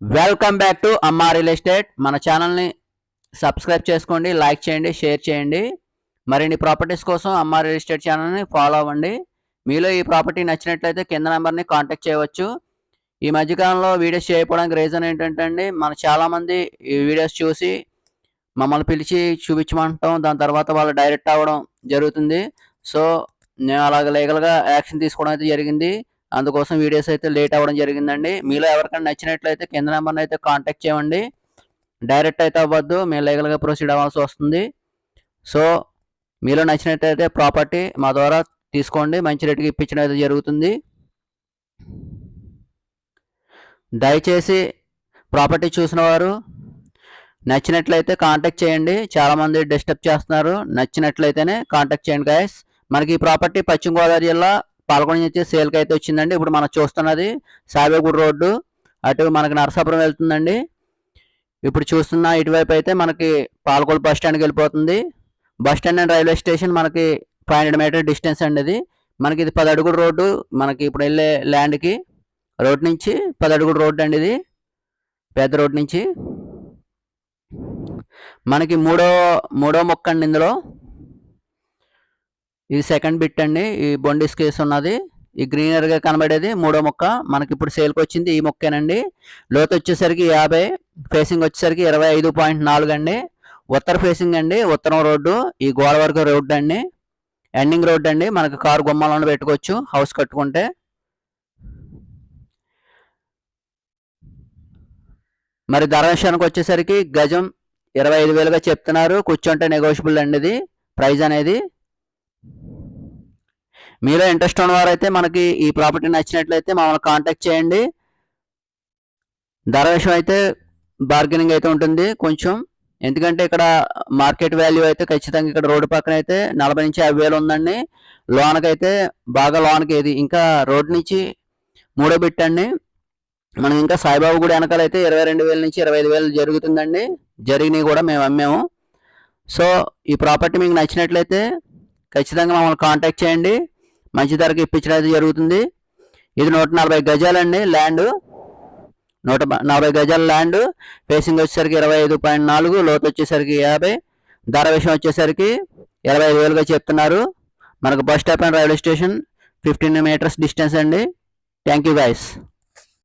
Welcome back to అమ్మా real estate మన ఛానల్ని సబ్స్క్రైబ్ చేసుకోండి లైక్ చేయండి షేర్ చేయండి. మరిన్ని ప్రాపర్టీస్ కోసం అమ్మా రియల్ ఎస్టేట్ ఛానల్ని ఫాలో అవ్వండి. మీలో ఈ ప్రాపర్టీ నచ్చినట్లయితే కింద నెంబర్ని కాంటాక్ట్ చేయవచ్చు. ఈ మధ్యకాలంలో వీడియోస్ చేయకపోవడానికి రీజన్ ఏంటంటే అండి మన చాలామంది ఈ వీడియోస్ చూసి మమ్మల్ని పిలిచి చూపించమంటాం దాని తర్వాత వాళ్ళు డైరెక్ట్ అవ్వడం జరుగుతుంది. సో నేను అలాగ లీగల్గా యాక్షన్ తీసుకోవడం అయితే జరిగింది. అందుకోసం వీడియోస్ అయితే లేట్ అవ్వడం జరిగిందండి. మీలో ఎవరికైనా నచ్చినట్లయితే కింద నెంబర్ని అయితే కాంటాక్ట్ చేయండి. డైరెక్ట్ అయితే అవ్వద్దు మేము లీగల్గా ప్రొసీడ్ అవ్వాల్సి వస్తుంది. సో మీలో నచ్చినట్లయితే ప్రాపర్టీ మా ద్వారా తీసుకోండి. మంచి రేటుకి ఇప్పించడం అయితే జరుగుతుంది. దయచేసి ప్రాపర్టీ చూసిన వారు నచ్చినట్లయితే కాంటాక్ట్ చేయండి. చాలామంది డిస్టర్బ్ చేస్తున్నారు. నచ్చినట్లయితేనే కాంటాక్ట్ చేయండి గాయస్ మనకి ఈ ప్రాపర్టీ పశ్చిమ గోదావరి జిల్లా పాల్గొని నుంచి సేల్కి అయితే వచ్చిందండి. ఇప్పుడు మనం చూస్తున్నది సాబేగూడ రోడ్డు. అటు మనకి నరసాపురం వెళ్తుందండి. ఇప్పుడు చూస్తున్న ఇటువైపు అయితే మనకి పాలకొల్లు బస్ స్టాండ్కి వెళ్ళిపోతుంది. Bus stand and railway station మనకి ఫైవ్ హండ్రెడ్ మీటర్ డిస్టెన్స్ అండి ఇది. మనకి ఇది పది అడుగుల రోడ్డు. మనకి ఇప్పుడు వెళ్ళే ల్యాండ్కి రోడ్ నుంచి పది అడుగుల రోడ్డు అండి ఇది. పెద్ద రోడ్ నుంచి. మనకి మూడో మూడో మొక్క అండి ఇందులో. ఇది సెకండ్ బిట్ అండి. ఈ బొండిస్ కేస్ ఉన్నది. ఈ గ్రీనరీగా కనబడేది మూడో మొక్క. మనకి ఇప్పుడు సేల్కి వచ్చింది ఈ మొక్కేనండి. లోతు వచ్చేసరికి యాభై ఫేసింగ్ వచ్చేసరికి ఇరవై ఐదు పాయింట్ నాలుగు అండి. ఉత్తర ఫేసింగ్ అండి ఉత్తరం రోడ్డు ఈ గోడ వరకు రోడ్డు అండి. ఎండింగ్ రోడ్డు అండి. మనకి కారు గుమ్మాలను పెట్టుకోవచ్చు హౌస్ కట్టుకుంటే. మరి ధర విషయానికి వచ్చేసరికి గజం ఇరవై ఐదు వేలుగా చెప్తున్నారు. కూర్చుంటే నెగోషియబుల్ అండి ఇది ప్రైజ్ అనేది. మీలో ఇంట్రెస్ట్ ఉన్నవారైతే మనకి ఈ ప్రాపర్టీ నచ్చినట్లయితే మమ్మల్ని కాంటాక్ట్ చేయండి. ధర విషయం అయితే బార్గెనింగ్ అయితే ఉంటుంది. కొంచెం ఎందుకంటే ఇక్కడ మార్కెట్ వాల్యూ అయితే ఖచ్చితంగా ఇక్కడ రోడ్డు పక్కన అయితే నలభై నుంచి యాభై వేలు ఉందండి. లోనకైతే బాగా లోన్కి ఇది ఇంకా రోడ్ నుంచి మూడో పెట్టండి మనం ఇంకా సాయిబాబు గుడి వెనకాల అయితే ఇరవై రెండు వేల నుంచి ఇరవై ఐదు వేలు జరుగుతుందండి. జరిగినవి కూడా మేము అమ్మాము. సో ఈ ప్రాపర్టీ మీకు నచ్చినట్లయితే ఖచ్చితంగా మమ్మల్ని కాంటాక్ట్ చేయండి. మంచి ధరకి ఇప్పించడం అయితే జరుగుతుంది. ఇది నూట నలభై గజాలండి ల్యాండ్. నూట నలభై గజాల ల్యాండ్. ఫేసింగ్ వచ్చేసరికి ఇరవై ఐదు పాయింట్ నాలుగు లోతు వచ్చేసరికి యాభై ధర విషయం వచ్చేసరికి ఇరవై ఐదు వేలుగా చెప్తున్నారు. మనకు bus stop and railway station fifteen metres distance అండి. Thank you guys